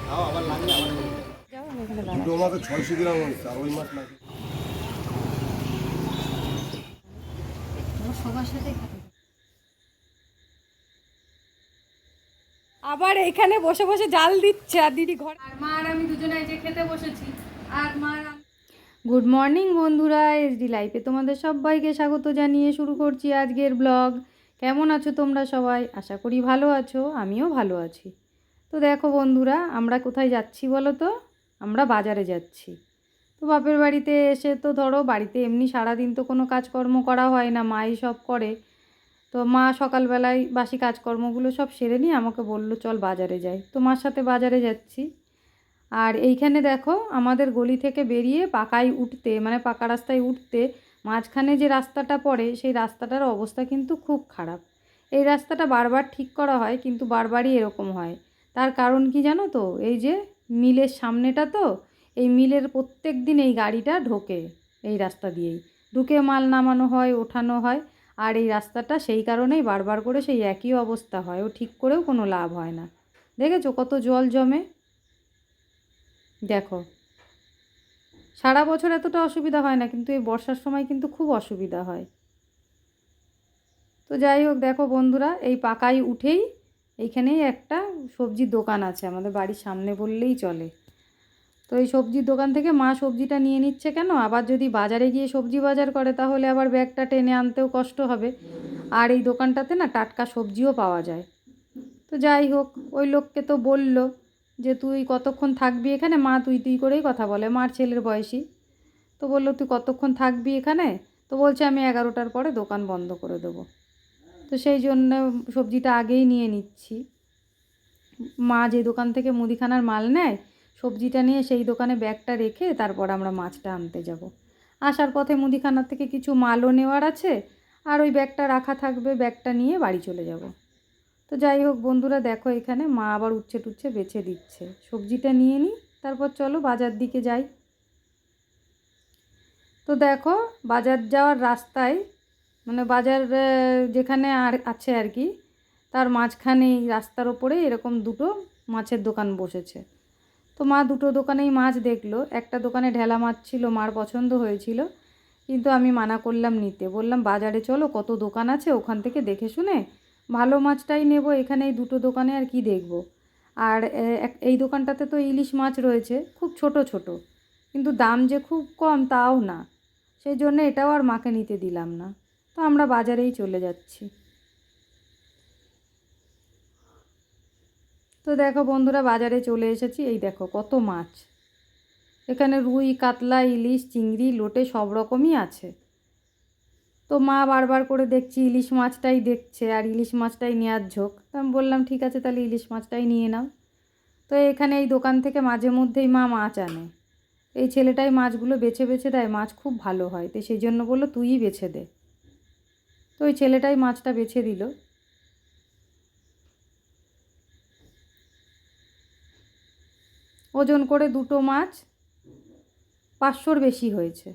খাও আবার এখানে দুটো মাছে ছয়শো গ্রাম হয়েছে আর ওই মাছ নাকি সবার সাথে খাবে। আবার এখানে বসে বসে জাল দিচ্ছে আর দিদি ঘর আর মা আর আমি দুজনে এই যে খেতে বসেছি। আর মা গুড মর্নিং বন্ধুরা এসডি লাইফে তোমাদের সবাইকে স্বাগত জানিয়ে শুরু করছি আজকের ব্লগ কেমন আছো তোমরা সবাই? আশা করি ভালো আছো আমিও ভালো আছি। তো দেখো বন্ধুরা, আমরা কোথায় যাচ্ছি বলো তো? আমরা বাজারে যাচ্ছি। তো বাপের বাড়িতে এসে তো ধরো, বাড়িতে এমনি সারাদিন তো কোনো কাজকর্ম করা হয় না, মাই সব করে। তো মা সকালবেলায় বাসি কাজকর্মগুলো সব সেরে নিয়ে আমাকে বলল, চল বাজারে যাই। তো মার সাথে বাজারে যাচ্ছি। আর এইখানে দেখো, আমাদের গলি থেকে বেরিয়ে পাকায় উঠতে মানে পাকা রাস্তায় উঠতে, মাঝখানে যে রাস্তাটা পড়ে, সেই রাস্তাটার অবস্থা কিন্তু খুব খারাপ। এই রাস্তাটা বারবার ঠিক করা হয়, কিন্তু বারবারই এরকম হয়। তার কারণ কি জানো তো? এই যে মিলের সামনেটা তো, এই মিলের প্রত্যেক দিন এই গাড়িটা ঢোকে এই রাস্তা দিয়েই। ঢুকে মাল নামানো হয়, ওঠানো হয়, আর এই রাস্তাটা সেই কারণেই বারবার করে সেই একই অবস্থা হয়। ও ঠিক করেও কোনো লাভ হয় না। দেখেছ কত জল জমে? দেখো। সারা বছর এতটা অসুবিধা হয় না, কিন্তু এই বর্ষার সময় কিন্তু খুব অসুবিধা হয়। তো যাই হোক, দেখো বন্ধুরা, এই পাকায় উঠেই এইখানেই একটা সবজির দোকান আছে, আমাদের বাড়ির সামনে বললেই চলে। তো এই সবজির দোকান থেকে মা সবজিটা নিয়ে নিচ্ছে কেন? আবার যদি বাজারে গিয়ে সবজি বাজার করে, তাহলে আবার ব্যাগটা টেনে আনতেও কষ্ট হবে। আর এই দোকানটাতে না টাটকা সবজিও পাওয়া যায়। তো যাই হোক, ওই লোককে তো বলল যে, তুই কতক্ষণ থাকবি এখানে? মা তুই তুই করেই কথা বলে, মার ছেলের বয়সী। তো বলল, তুই কতক্ষণ থাকবি এখানে? তো বলছে, আমি এগারোটার পরে দোকান বন্ধ করে দেবো। তো সেই জন্য সবজিটা আগেই নিয়ে নিচ্ছি। মা যে দোকান থেকে মুদিখানার মাল নেয়, সবজিটা নিয়ে সেই দোকানে ব্যাগটা রেখে তারপর আমরা মাছটা আনতে যাব। আসার পথে মুদিখানার থেকে কিছু মালও নেওয়ার আছে, আর ওই ব্যাগটা রাখা থাকবে, ব্যাগটা নিয়ে বাড়ি চলে যাব। তো যাই হোক বন্ধুরা, দেখো এখানে মা আবার উচ্ছে টুচ্ছে বেছে দিচ্ছে। সবজিটা নিয়ে নিই, তারপর চলো বাজার দিকে যাই। তো দেখো বাজার যাওয়ার রাস্তায় মানে বাজার যেখানে আর আছে আর কি, তার মাঝখানে রাস্তার ওপরে এরকম দুটো মাছের দোকান বসেছে। তো মা দুটো দোকানেই মাছ দেখল। একটা দোকানে ঢেলা মাছ ছিল, মার পছন্দ হয়েছিল, কিন্তু আমি মানা করলাম নিতে। বললাম, বাজারে চলো, কত দোকান আছে, ওখান থেকে দেখে শুনে ভালো মাছটাই নেব এখানে এই দুটো দোকানে আর কি দেখব। আর এই দোকানটাতে তো ইলিশ মাছ রয়েছে, খুব ছোট ছোট, কিন্তু দাম যে খুব কম, তাও না। সেই জন্য এটাও আর মাকে নিতে দিলাম না। তো আমরা বাজারেই চলে যাচ্ছি। তো দেখো বন্ধুরা, বাজারে চলে এসেছি। এই দেখো কত মাছ। এখানে রুই, কাতলা, ইলিশ, চিংড়ি, লোটে সব রকমই আছে। তো মা বারবার করে দেখছি ইলিশ মাছটাই দেখছে আর ইলিশ মাছটাই নেওয়ার ঝোঁক। তো আমি বললাম, ঠিক আছে, তাহলে ইলিশ মাছটাই নিয়ে নাও। তো এখানে এই দোকান থেকে মাঝে মধ্যেই মা মাছ আনে। এই ছেলেটাই মাছগুলো বেছে বেছে দেয়, মাছ খুব ভালো হয়। তো সেই জন্য বলল, তুইই বেছে দে। তো ওই ছেলেটাই মাছটা বেছে দিল। ওজন করে দুটো মাছ পাঁচশোর বেশি হয়েছে।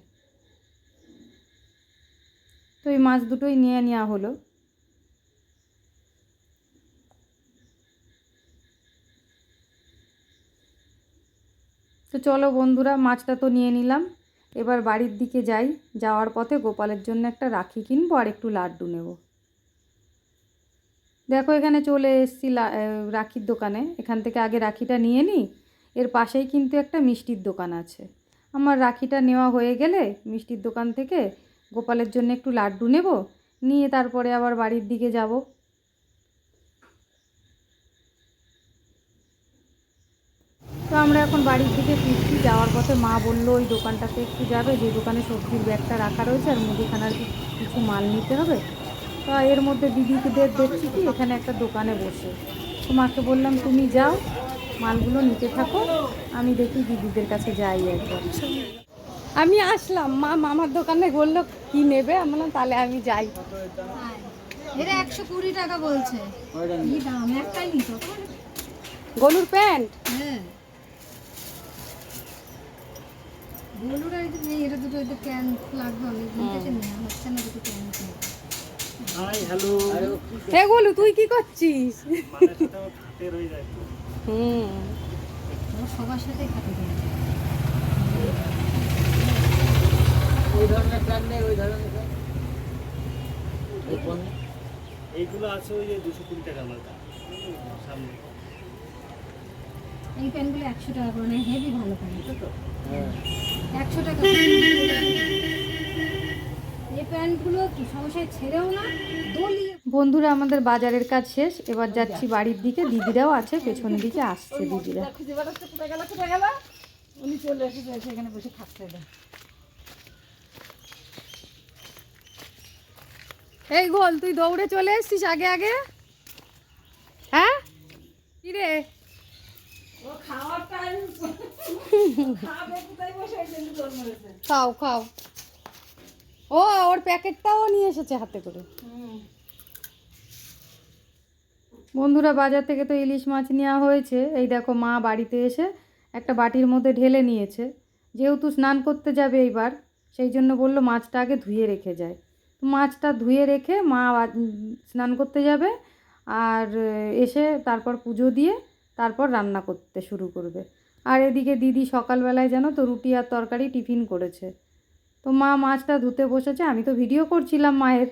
তো এই মাছ দুটোই নিয়ে নেওয়া হলো। তো চলো বন্ধুরা, মাছটা তো নিয়ে নিলাম। এবার বাড়ির দিকে যাই, যাওয়ার পথে গোপালের জন্য একটা রাখি কিনবো আর একটু লাড্ডু নেব। দেখো এখানে চলে এসেছি রাখির দোকানে। এখান থেকে আগে রাখিটা নিয়ে নিই এর পাশেই কিন্তু একটা মিষ্টির দোকান আছে। আমার রাখিটা নেওয়া হয়ে গেলে মিষ্টির দোকান থেকে গোপালের জন্য একটু লাড্ডু নেব। নিয়ে তারপরে আবার বাড়ির দিকে যাব। তো আমরা এখন বাড়ির থেকে ফিরছি। যাওয়ার পথে মা বলল ওই দোকানটাতে একটু যাবে। যে দোকানে সবজির ব্যাগটা রাখা রয়েছে আর মুদিখানার কিছু মাল নিতে হবে। তো এর মধ্যে দিদিদের দেখছি কি এখানে একটা দোকানে বসে। তো মাকে বললাম তুমি যাও মালগুলো নিতে থাকো। আমি দেখি দিদিদের কাছে যাই একবার। আমি আসলাম। মা মামার দোকানে বলল কি নেবে? আমি বললাম তাহলে আমি যাই। এরা একশো কুড়ি টাকা বলছে। কি দাম? একটাই নিত। গলুর প্যান্ট? হ্যাঁ। যে নেই এটা দুটো এটা ক্যান লাগবে অনেক দিন থেকে নেওয়া হচ্ছে না দুটো ক্যান হে গোলু তুই কি করছিস? হুম। ও সবার সাথে খেতে দেয় ওই ধরনের প্ল্যান নেই ওই ধরনের? এইগুলো আছে ওই যে দুশো কুড়ি টাকা আমার সামনে। এই প্যান্টগুলো একশো টাকা করে হেভি ভালো প্যান্ট হ্যাঁ। একশো টাকা। এই প্যান্টগুলো কি সমস্যায় ছেড়েও না? দলিয়ে বন্ধুরা আমাদের বাজারের কাজ শেষ। এবার যাচ্ছি বাড়ির দিকে। দিদিরাও আছে পেছন দিকে আসছে দিদিরা। এই গোল তুই দৌড়ে চলে এসছিস আগে আগে? হ্যাঁ? কি রে? খাও খাও। ও, ওর প্যাকেটটাও নিয়ে এসেছে হাতে করে। বন্ধুরা, বাজার থেকে তো ইলিশ মাছ নেওয়া হয়েছে। এই দেখো, মা বাড়িতে এসে একটা বাটির মধ্যে ঢেলে নিয়েছে। যেহেতু স্নান করতে যাবে এইবার, সেই জন্য বলল মাছটা আগে ধুয়ে রেখে যায়। তো মাছটা ধুয়ে রেখে মা স্নান করতে যাবে আর এসে তারপর পুজো দিয়ে তারপর রান্না করতে শুরু করবে। আর এদিকে দিদি সকালবেলায় জানো তো রুটি আর তরকারি টিফিন করেছে। তো মা মাছটা ধুতে বসেছে, আমি তো ভিডিও করছিলাম মায়ের।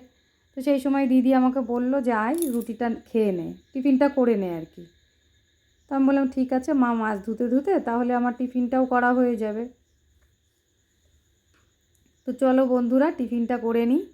তো সেই সময় দিদি আমাকে বলল যে, আয়, রুটিটা খেয়ে নে, টিফিনটা করে নে আর কি। তো আমি বললাম, ঠিক আছে, মা মাছ ধুতে ধুতে তাহলে আমার টিফিনটাও করা হয়ে যাবে। তো চলো বন্ধুরা, টিফিনটা করে নিই।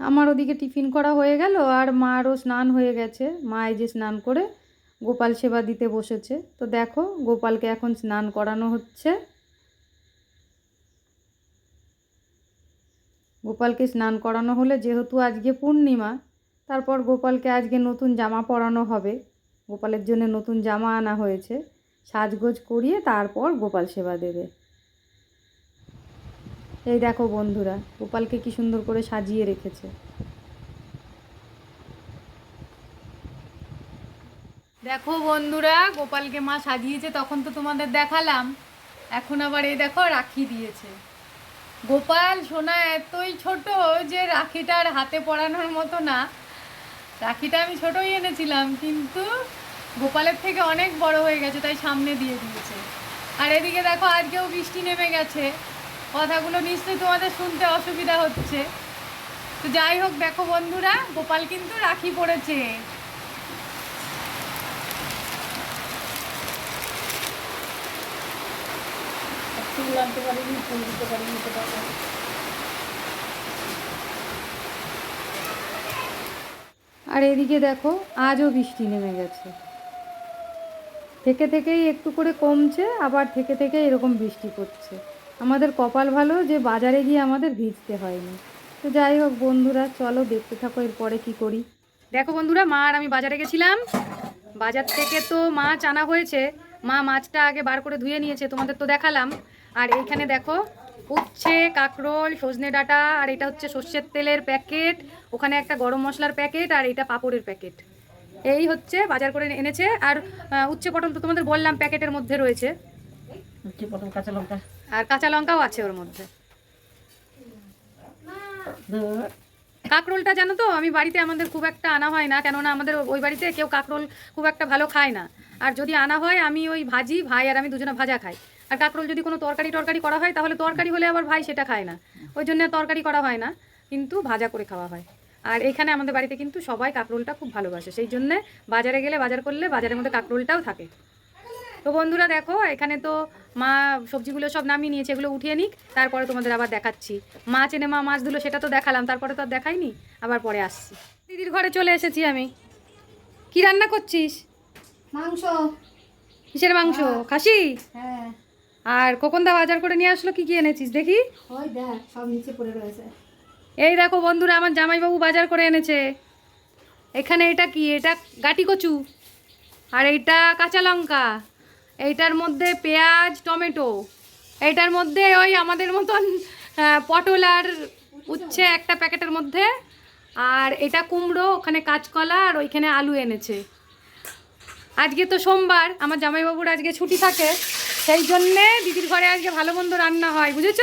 আমার ওদিকে টিফিন করা হয়ে গেল আর মারও স্নান হয়ে গেছে। মা এই যে স্নান করে গোপাল সেবা দিতে বসেছে। তো দেখো, গোপালকে এখন স্নান করানো হচ্ছে। গোপালকে স্নান করানো হলে যেহেতু আজকে পূর্ণিমা, তারপর গোপালকে আজকে নতুন জামা পরানো হবে। গোপালের জন্য নতুন জামা আনা হয়েছে। সাজগোজ করিয়ে তারপর গোপাল সেবা দেবে। এই দেখো বন্ধুরা, গোপালকে কি সুন্দর করে সাজিয়ে রেখেছে। দেখো বন্ধুরা, গোপালকে মা সাজিয়েছে, তখন তো তোমাদের দেখালাম। এখন আবার এই দেখো রাখি দিয়েছে। গোপাল, সোনা এতই ছোট যে রাখিটার হাতে পরানোর মতো না। রাখিটা আমি ছোটই এনেছিলাম, কিন্তু গোপালের থেকে অনেক বড় হয়ে গেছে, তাই সামনে দিয়ে দিয়েছে। আর এদিকে দেখো আজকেও বৃষ্টি নেমে গেছে। কথাগুলো নিশ্চয়ই তোমাদের শুনতে অসুবিধা হচ্ছে। তো যাই হোক দেখো বন্ধুরা গোপাল কিন্তু রাখি পড়েছে। ফুল আনতে পারিনি ফুল দিতে পারিনি তো। আর এদিকে দেখো আজও বৃষ্টি নেমে গেছে। থেকে থেকেই একটু করে কমছে আবার থেকে থেকে এরকম বৃষ্টি পড়ছে আমাদের কপাল ভালো যে বাজারে গিয়ে আমাদের ভিজতে হয়নি। তো যাই হোক বন্ধুরা, চলো দেখতে থাকো এরপরে কি করি। দেখো বন্ধুরা, মা আর আমি বাজারে গেছিলাম। বাজার থেকে তো মাছ আনা হয়েছে। মা মাছটা আগে বার করে ধুয়ে নিয়েছে, তোমাদের তো দেখালাম। আর এইখানে দেখো, উচ্ছে, কাঁকরোল, সজনে ডাঁটা, আর এটা হচ্ছে সর্ষের তেলের প্যাকেট। ওখানে একটা গরম মশলার প্যাকেট আর এটা পাপড়ের প্যাকেট। এই হচ্ছে বাজার করে এনেছে। আর উচ্ছে পটল তো তোমাদের বললাম প্যাকেটের মধ্যে রয়েছে। হচ্ছে পটল, কাঁচা লঙ্কা। আর কাঁচা লঙ্কাও আছে ওর মধ্যে। কাঁকরোলটা জানো তো, আমি বাড়িতে আমাদের খুব একটা আনা হয় না, কেননা আমাদের ওই বাড়িতে কেউ কাঁকরোল খুব একটা ভালো খায় না। আর যদি আনা হয়, আমি ওই ভাজি, ভাই আর আমি দুজনে ভাজা খাই। আর কাঁকরোল যদি কোনো তরকারি টরকারি করা হয়, তাহলে তরকারি হলে আবার ভাই সেটা খায় না। ওই জন্য তরকারি করা হয় না, কিন্তু ভাজা করে খাওয়া হয়। আর এখানে আমাদের বাড়িতে কিন্তু সবাই কাঁকরোলটা খুব ভালোবাসে, সেই জন্যে বাজারে গেলে বাজার করলে বাজারের মধ্যে কাঁকরোলটাও থাকে। তো বন্ধুরা দেখো এখানে তো মা সবজিগুলো সব নামিয়ে নিয়েছে এগুলো উঠিয়ে নিক তারপরে তোমাদের আবার দেখাচ্ছি। মাছ এনে মা মাছ ধুলো সেটা তো দেখালাম তারপরে তো আর দেখাইনি আবার পরে আসছি। দিদির ঘরে চলে এসেছি আমি। কি রান্না করছিস? মাংস। কিসের মাংস? খাসি? হ্যাঁ। আর কোকন্দা বাজার করে নিয়ে আসলো কি কি এনেছিস দেখি? ওই দেখ সব নিচে পড়ে রয়েছে। এই দেখো বন্ধুরা আমার জামাইবাবু বাজার করে এনেছে। এখানে এটা কি? এটা গাটি কচু। আর এইটা কাঁচা লঙ্কা। এইটার মধ্যে পেঁয়াজ, টমেটো। এইটার মধ্যে ওই আমাদের মতন পটল আর উচ্ছে একটা প্যাকেটের মধ্যে। আর এটা কুমড়ো, ওখানে কাঁচকলা আর ওইখানে আলু এনেছে। আজকে তো সোমবার, আমার জামাইবাবুর আজকে ছুটি থাকে। সেই জন্যে দিদির ঘরে আজকে ভালো মন্দ রান্না হয়, বুঝেছ?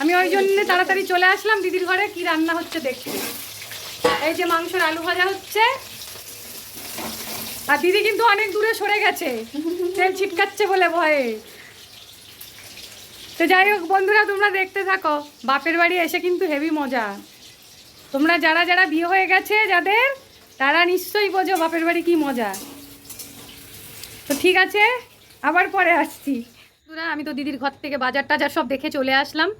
আমি ওই জন্যে তাড়াতাড়ি চলে আসলাম দিদির ঘরে, কি রান্না হচ্ছে দেখতে। এই যে মাংসর আলু ভাজা হচ্ছে আর দিদি কিন্তু অনেক দূরে সরে গেছে। তেল ছিটকাচ্ছে বলে ভয়ে। তো যাই হোক বন্ধুরা, তোমরা দেখতে থাকো। বাপের বাড়ি এসে কিন্তু হেভি মজা। তোমরা যারা যারা বিয়ে হয়ে গেছে যাদের, তারা নিশ্চয়ই বোঝো বাপের বাড়ি কি মজা। তো ঠিক আছে, আবার পরে আসছি। বন্ধুরা, আমি তো দিদির ঘর থেকে বাজার টাজার সব দেখে চলে আসলাম।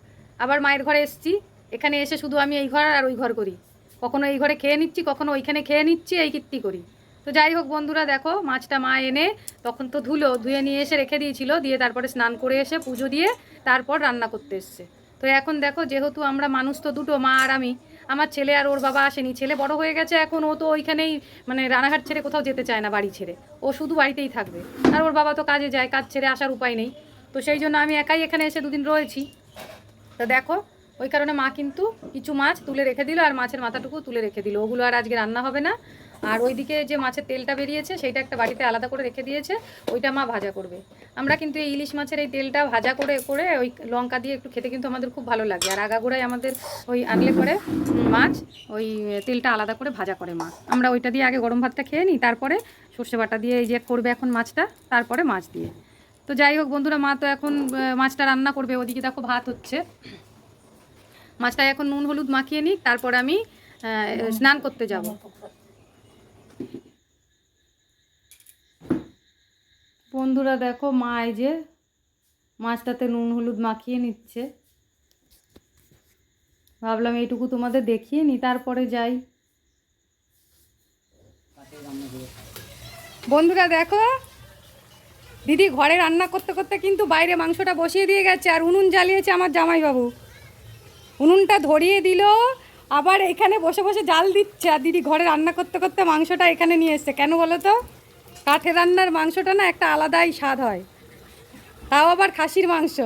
আবার মায়ের ঘরে এসছি। এখানে এসে শুধু আমি এই ঘর আর ওই ঘর করি। কখনো এই ঘরে খেয়ে নিচ্ছি, কখনো ওইখানে খেয়ে নিচ্ছি, এই কীর্তি করি। তো যাই হোক বন্ধুরা, দেখো, মাছটা মা এনে তখন তো ধুলো, ধুয়ে নিয়ে এসে রেখে দিয়েছিল, দিয়ে তারপরে স্নান করে এসে পুজো দিয়ে তারপর রান্না করতে এসছে। তো এখন দেখো, যেহেতু আমরা মানুষ তো দুটো, মা আর আমি, আমার ছেলে আর ওর বাবা আসেনি, ছেলে বড় হয়ে গেছে, এখন ও তো ওইখানেই মানে রানাঘাট ছেড়ে কোথাও যেতে চায় না বাড়ি ছেড়ে, ও শুধু বাড়িতেই থাকবে। আর ওর বাবা তো কাজে যায়, কাজ ছেড়ে আসার উপায় নেই। তো সেই জন্য আমি একাই এখানে এসে দুদিন রয়েছি। তো দেখো, ওই কারণে মা কিন্তু কিছু মাছ তুলে রেখে দিল, আর মাছের মাথাটুকু তুলে রেখে দিল। ওগুলো আর আজকে রান্না হবে না। আর ওইদিকে যে মাছের তেলটা বেরিয়েছে, সেইটা একটা বাড়িতে আলাদা করে রেখে দিয়েছে, ওইটা মা ভাজা করবে। আমরা কিন্তু এই ইলিশ মাছের এই তেলটা ভাজা করে করে ওই লঙ্কা দিয়ে একটু খেতে কিন্তু আমাদের খুব ভালো লাগে। আর আগাগোড়ায় আমাদের ওই আনলে করে মাছ ওই তেলটা আলাদা করে ভাজা করে মা। আমরা ওইটা দিয়ে আগে গরম ভাতটা খেয়ে নিই, তারপরে সর্ষে বাটা দিয়ে এই যে করবে এখন মাছটা, তারপরে মাছ দিয়ে। তো যাই হোক বন্ধুরা, মা তো এখন মাছটা রান্না করবে, ওদিকে দেখো ভাত হচ্ছে। মাছটা এখন নুন, হলুদ মাখিয়ে নিই তারপর আমি স্নান করতে যাব। বন্ধুরা দেখো মা এই যে মাছটাতে নুন, হলুদ মাখিয়ে নিচ্ছে। ভাবলাম এইটুকু তোমাদের দেখিয়ে নি, তারপরে যাই। বন্ধুরা দেখো, দিদি ঘরে রান্না করতে করতে কিন্তু বাইরে মাংসটা বসিয়ে দিয়ে গেছে, আর উনুন জ্বালিয়েছে আমার জামাইবাবু। উনুনটা ধরিয়ে দিল আবার এখানে বসে বসে জাল দিচ্ছে, আর দিদি ঘরে রান্না করতে করতে মাংসটা এখানে নিয়ে এসছে। কেন বলো তো? কাঠের রান্নার মাংসটা না একটা আলাদাই স্বাদ হয়। তাও আবার খাসির মাংস।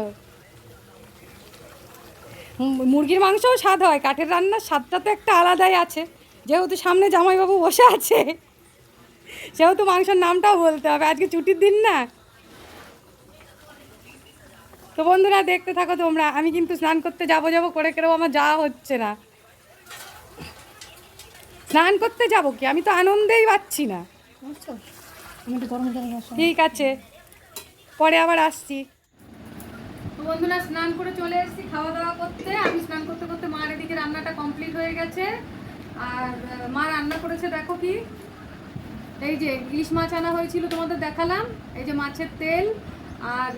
মুরগির মাংসও স্বাদ হয়, কাঠের রান্নার স্বাদটা তো একটা আলাদাই আছে। যেহেতু সামনে জামাইবাবু বসে আছে, সেহেতু মাংসের নামটাও বলতে হবে। আজকে ছুটির দিন না? তো বন্ধুরা, দেখতে থাকো তোমরা। আমি কিন্তু স্নান করতে যাব যাব, করে কেউ আমার যাওয়া হচ্ছে না। স্নান করতে যাব কি? আমি তো আনন্দেই পাচ্ছি না। ঠিক আছে। পরে আবার আসছি। তো বন্ধুরা স্নান করে চলে এসেছি খাওয়া দাওয়া করতে। আমি স্নান করতে করতে মার এদিকে রান্নাটা কমপ্লিট হয়ে গেছে। আর মা রান্না করেছে দেখো কি? এই যে ইলিশ মাছ আনা হয়েছিল তোমাদের দেখালাম। এই যে মাছের তেল আর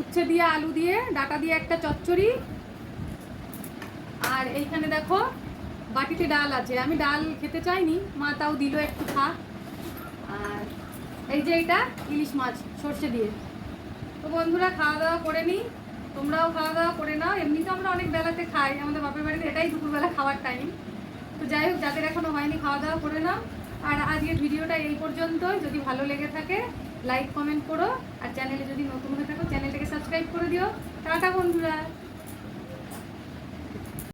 উচ্ছে দিয়ে আলু দিয়ে ডাটা দিয়ে একটা চচ্চড়ি। আর এইখানে দেখো বাটিতে ডাল আছে। আমি ডাল খেতে চাইনি, মা তাও দিল একটু খা। আর এই যে এটা ইলিশ মাছ, সর্ষে দিয়ে। তো বন্ধুরা খাওয়া দাওয়া করে নিই। তোমরাও খাওয়া দাওয়া করে নাও। এমনি তো আমরা অনেক বেলাতে খাই। আমাদের বাপের বাড়িতে এটাই দুপুরবেলা খাওয়ার টাইম তো যাই হোক, যাদের এখনও হয়নি খাওয়া দাওয়া করে নাও। আর আজকের ভিডিওটা এই পর্যন্ত যদি ভালো লেগে থাকে লাইক কমেন্ট করো। আর চ্যানেলে যদি নতুন হয়ে থাকো চ্যানেলটাকে সাবস্ক্রাইব করে দিও। টাটা, বন্ধুরা।